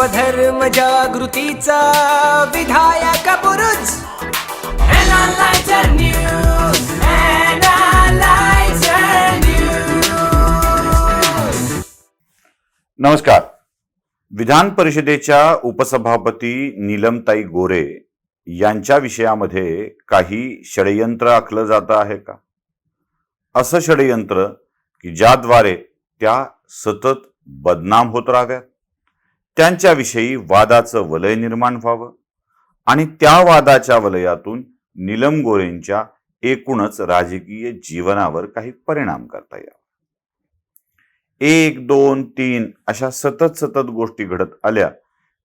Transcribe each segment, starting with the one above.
स्वधर्म जागृतीचा विधायक News. नमस्कार. विधान परिषदेच्या उपसभापती नीलमताई गोरे यांच्या विषयामध्ये काही षडयंत्र आखलं जात आहे का? असं षडयंत्र की ज्याद्वारे त्या सतत बदनाम होत राहाव्यात त्यांच्याविषयी वादाचं वलय निर्माण व्हावं आणि त्या वादाच्या वलयातून नीलम गोरेंच्या एकूणच राजकीय जीवनावर काही परिणाम करता यावा. एक दोन तीन अशा सतत सतत गोष्टी घडत आल्या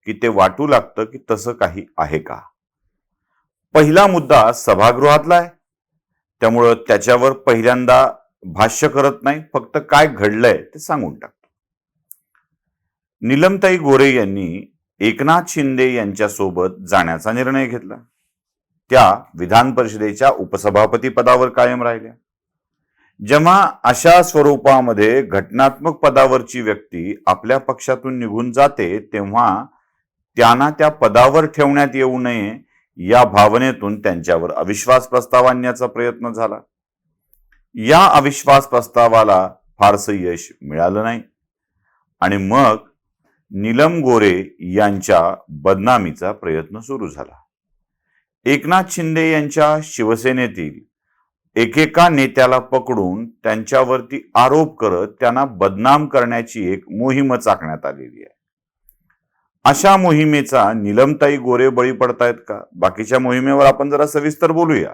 की ते वाटू लागतं की तसं काही आहे का? पहिला मुद्दा सभागृहातला आहे. त्यामुळं त्याच्यावर पहिल्यांदा भाष्य करत नाही फक्त काय घडलंय ते सांगून टाकतो. निलमताई गोरे यांनी एकनाथ शिंदे यांच्यासोबत जाण्याचा निर्णय घेतला. त्या विधान परिषदेच्या उपसभापती पदावर कायम राहिल्या. जेव्हा अशा स्वरूपामध्ये घटनात्मक पदावरची व्यक्ती आपल्या पक्षातून निघून जाते तेव्हा त्यांना त्या पदावर ठेवण्यात येऊ नये या भावनेतून त्यांच्यावर अविश्वास प्रस्ताव आणण्याचा प्रयत्न झाला. या अविश्वास प्रस्तावाला फारसं यश मिळालं नाही. आणि मग नीलम गोरे यांच्या बदनामीचा प्रयत्न सुरू झाला. एकनाथ शिंदे यांच्या शिवसेनेतील एकेका नेत्याला पकडून त्यांच्यावरती आरोप करत त्यांना बदनाम करण्याची एक मोहीम आखण्यात आलेली आहे. अशा मोहिमेचा निलमताई गोरे बळी पडतायत का? बाकीच्या मोहिमेवर आपण जरा सविस्तर बोलूया.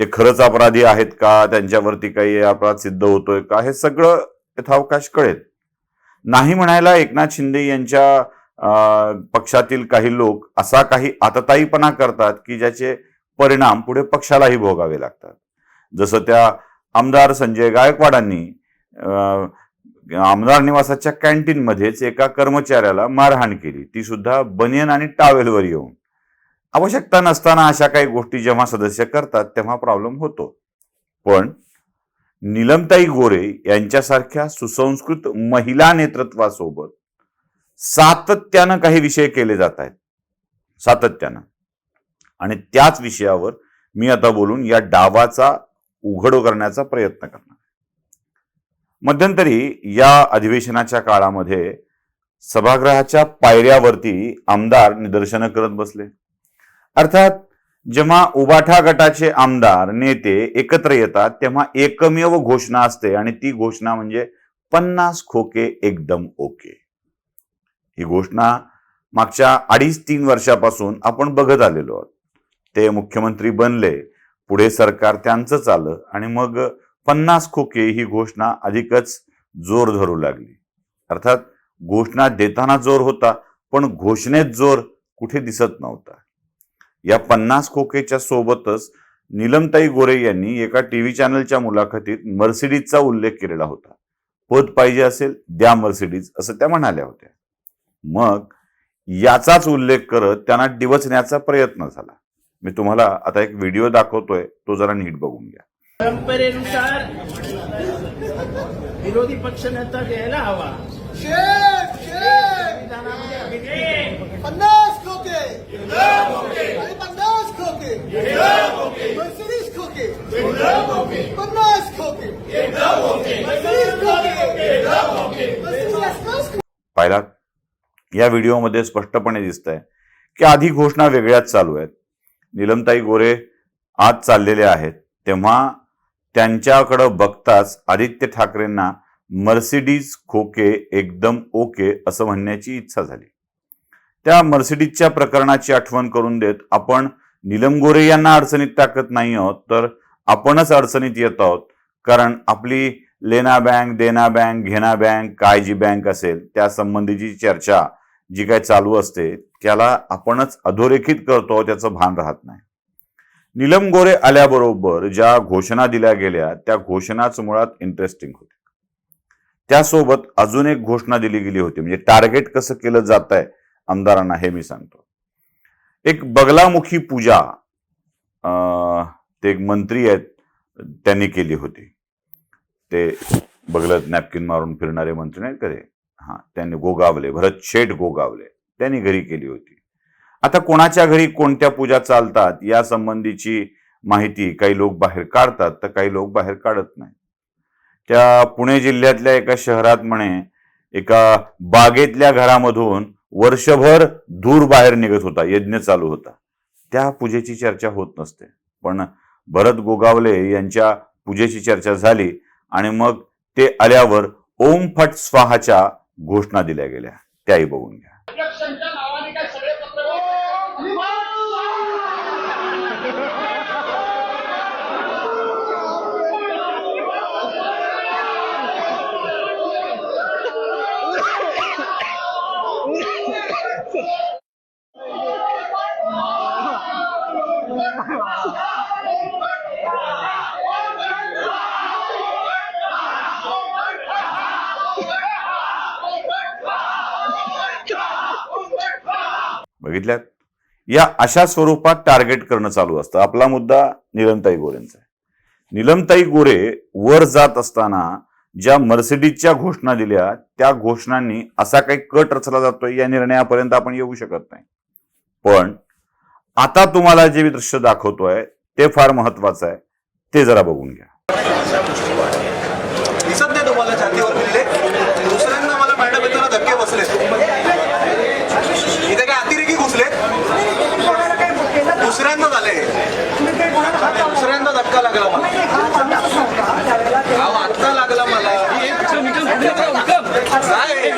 ते खरंच अपराधी आहेत का? त्यांच्यावरती काही अपराध सिद्ध होतोय का? हे सगळं यथावकाश कळेल. नाही म्हणायला एकनाथ शिंदे यांच्या पक्षातील काही लोक असा काही आतताईपणा करतात की ज्याचे परिणाम पुढे पक्षालाही भोगावे लागतात. जसं त्या आमदार संजय गायकवाडांनी आमदार निवासाच्या कॅन्टीन मध्येच एका कर्मचाऱ्याला मारहाण केली. ती सुद्धा बनियन आणि टावेलवर येऊन. आवश्यकता नसताना अशा काही गोष्टी जेव्हा सदस्य करतात तेव्हा प्रॉब्लेम होतो. पण निलमताई गोरे यांच्यासारख्या सुसंस्कृत महिला नेतृत्वासोबत सातत्यानं काही विषय केले जात आहेत. सातत्यानं. आणि त्याच विषयावर मी आता बोलून या डावाचा उघड करण्याचा प्रयत्न करणार मध्यंतरी या अधिवेशनाच्या काळामध्ये सभागृहाच्या पायऱ्यावरती आमदार निदर्शनं करत बसले. अर्थात जेव्हा उबाठा गटाचे आमदार नेते एकत्र येतात तेव्हा एकमेव घोषणा असते आणि ती घोषणा म्हणजे पन्नास खोके एकदम ओके. ही घोषणा मागच्या अडीच तीन वर्षापासून आपण बघत आलेलो आहोत. ते मुख्यमंत्री बनले पुढे सरकार त्यांचंच आलं आणि मग पन्नास खोके ही घोषणा अधिकच जोर धरू लागली. अर्थात घोषणा देताना जोर होता पण घोषणेत जोर कुठे दिसत नव्हता. या पन्नास खोकेच्या सोबतच निलमताई गोरे यांनी एका टीव्ही चॅनलच्या मुलाखतीत मर्सिडीजचा उल्लेख केलेला होता. पद पाहिजे असेल द्या मर्सिडीज असं त्या म्हणाल्या होत्या. मग याचाच उल्लेख करत त्यांना डिवचण्याचा प्रयत्न झाला. मी तुम्हाला आता एक व्हिडिओ दाखवतोय तो जरा नीट बघून घ्या. परंपरेनुसार विरोधी पक्षनेता द्यायला हवा. पन्नास खोके मर्सिडीज खोके खोके या व्हिडिओमध्ये स्पष्टपणे दिसत आहे की आधी घोषणा वेगळ्याच चालू आहेत. निलमताई गोरे आज चाललेले आहेत. तेव्हा त्यांच्याकडं बघताच आदित्य ठाकरेंना मर्सिडीज खोके एकदम ओके असं म्हणण्याची इच्छा झाली. त्या मर्सिडीजच्या प्रकरणाची आठवण करून देत आपण निलम गोरे यांना अडचणीत टाकत नाही आहोत तर आपणच अडचणीत येत आहोत. कारण आपली लेना बँक देना बँक घेना बँक काय जी बँक असेल त्या संबंधीची चर्चा जी काय चालू असते त्याला आपणच अधोरेखित करतो त्याचं भान राहत नाही. निलम गोरे आल्याबरोबर ज्या घोषणा दिल्या गेल्या त्या घोषणाच मुळात इंटरेस्टिंग होत्या. त्यासोबत अजून एक घोषणा दिली गेली होती म्हणजे टार्गेट कसं केलं जात आहे आमदारांना हे मी सांगतो. एक बगलामुखी पूजा अं, ते एक मंत्री आहेत त्यांनी केली होती. ते बगलत नॅपकिन मारून फिरणारे मंत्री नाहीत का ते? हा त्यांनी गोगावले भरत शेठ गोगावले त्यांनी घरी केली होती. आता कोणाच्या घरी कोणत्या पूजा चालतात या संबंधीची माहिती काही लोक बाहेर काढतात तर काही लोक बाहेर काढत नाही त्या पुणे जिल्ह्यातल्या एका शहरात म्हणे एका बागेतल्या घरामधून वर्षभर धूर बाहेर निघत होता यज्ञ चालू होता. त्या पूजेची चर्चा होत नसते. पण भरत गोगावले यांच्या पूजेची चर्चा झाली आणि मग ते आल्यावर ओम फट स्वाहाच्या घोषणा दिल्या गेल्या. त्याही बघून घ्या. बघितल्यात या अशा स्वरूपात टार्गेट करणं चालू असतं. आपला मुद्दा निलमताई गोरेंचा आहे. निलमताई गोरे वर जात असताना ज्या मर्सिडीजच्या घोषणा दिल्या त्या घोषणांनी असा काही कट रचला जातोय या निर्णयापर्यंत आपण येऊ शकत नाही. पण आता तुम्हाला जे मी दृश्य दाखवतोय ते फार महत्वाचं आहे. ते जरा बघून घ्या. दिसत नाही तुम्हाला छातीवर मला मॅडम धक्के बसले दुसऱ्यांदा झाले. दुसऱ्यांदा धक्का लागला मला. आत्ता लागला मला. काय?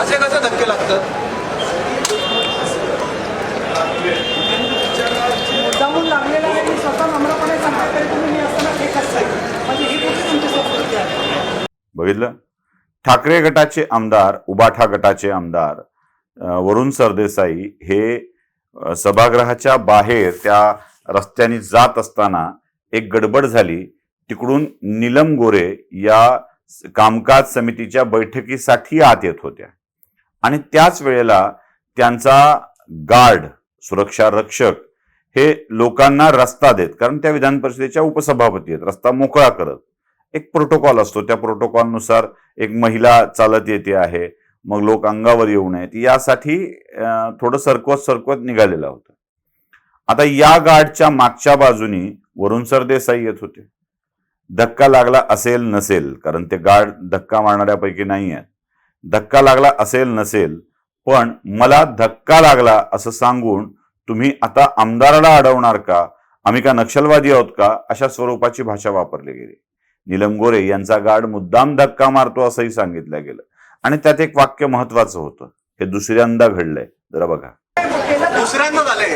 असे कसे धक्के लागतात? मुद्दामून लागलेला आहे. मी स्वतः नम्रपणे सांगतो तरी तुम्ही मी असताना करताय. म्हणजे ही कुठली तुमची संस्कृती आहे बघितलं? ठाकरे गटाचे आमदार उबाठा गटाचे आमदार वरुण सरदेसाई हे सभागृहाच्या बाहेर त्या रस्त्याने जात असताना एक गडबड झाली. तिकडून नीलम गोरे या कामकाज समितीच्या बैठकीसाठी आत येत होत्या. आणि त्याच वेळेला त्यांचा गार्ड सुरक्षा रक्षक हे लोकांना रस्ता देत कारण त्या विधान परिषदेच्या उपसभापती आहेत रस्ता मोकळा करत. एक प्रोटोकॉल असतो. त्या प्रोटोकॉलनुसार एक महिला चालत येते आहे. मग लोक अंगावर येऊ नयेत. यासाठी थोडं सरकवत सरकवत निघालेलं होतं. आता या गाडच्या मागच्या बाजूनी वरुण सरदेसाई येत होते. धक्का लागला असेल नसेल कारण ते गाड धक्का मारणाऱ्यापैकी नाही आहेत धक्का लागला असेल नसेल पण मला धक्का लागला असं सांगून तुम्ही आता आमदाराला अडवणार का? आम्ही का नक्षलवादी आहोत का? अशा स्वरूपाची भाषा वापरली गेली. नीलम गोरे यांचा गार्ड मुद्दाम धक्का मारतो असंही सांगितलं गेलं. आणि त्यात एक वाक्य महत्वाचं होतं. हे दुसऱ्यांदा घडलंय. जरा बघा. दुसऱ्यांदा झाले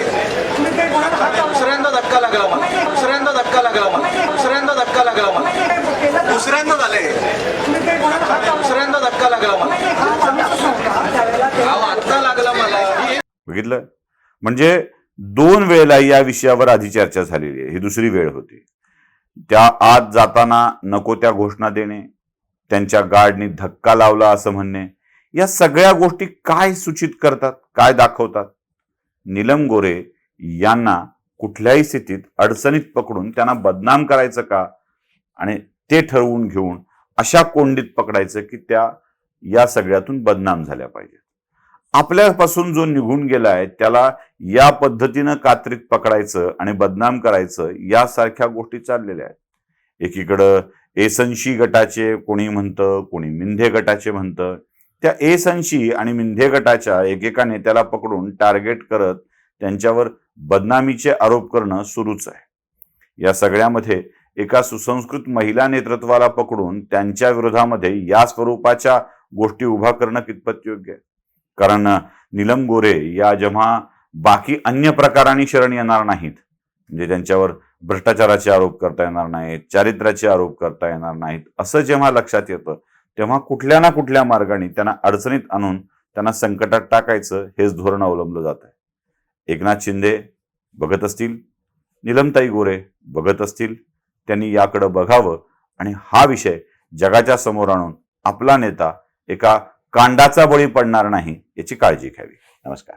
दुसऱ्यांदा धक्का लागला मला. दुसऱ्यांदा धक्का लागला मला. दुसऱ्यांदा धक्का लागला मला. दुसऱ्यांदा झाले दुसऱ्यांदा धक्का लागला मला. आत्ता लागला मला. बघितलं? म्हणजे दोन वेळेला या विषयावर आधी चर्चा झालेली आहे. ही दुसरी वेळ होती. त्या आत जाताना नको त्या घोषणा देणे त्यांच्या गार्डनी धक्का लावला असं म्हणणे या सगळ्या गोष्टी काय सूचित करतात काय दाखवतात? नीलम गोरे यांना कुठल्याही स्थितीत अडचणीत पकडून त्यांना बदनाम करायचं का? आणि ते ठरवून घेऊन अशा कोंडीत पकडायचं की त्या या सगळ्यातून बदनाम झाल्या पाहिजेत. आपल्यापासून जो निघून गेला आहे त्याला या पद्धतीनं कात्रीत पकडायचं आणि बदनाम करायचं यासारख्या गोष्टी चाललेल्या आहेत. एकीकडं एसंशी गटाचे कोणी म्हणतं कोणी मिंधे गटाचे म्हणतं. त्या एसंशी आणि मिंधे गटाच्या एकेका नेत्याला पकडून टार्गेट करत त्यांच्यावर बदनामीचे आरोप करणं सुरूच आहे. या सगळ्यामध्ये एका सुसंस्कृत महिला नेतृत्वाला पकडून त्यांच्या विरोधामध्ये या स्वरूपाच्या गोष्टी उभा करणं कितपत योग्य आहे? कारण नीलम गोरे या जेव्हा बाकी अन्य प्रकारांनी शरण येणार नाहीत. म्हणजे त्यांच्यावर भ्रष्टाचाराचे आरोप करता येणार नाहीत चारित्र्याचे आरोप करता येणार नाहीत असं जेव्हा लक्षात येतं तेव्हा कुठल्या ना कुठल्या मार्गाने त्यांना अडचणीत आणून त्यांना संकटात टाकायचं हेच धोरण अवलंबलं जात आहे एकनाथ शिंदे बघत असतील निलमताई गोरे बघत असतील त्यांनी याकडं बघावं आणि हा विषय जगाच्या समोर आणून आपला नेता एका कांडाचा बळी पडणार नाही याची काळजी घ्यावी. नमस्कार.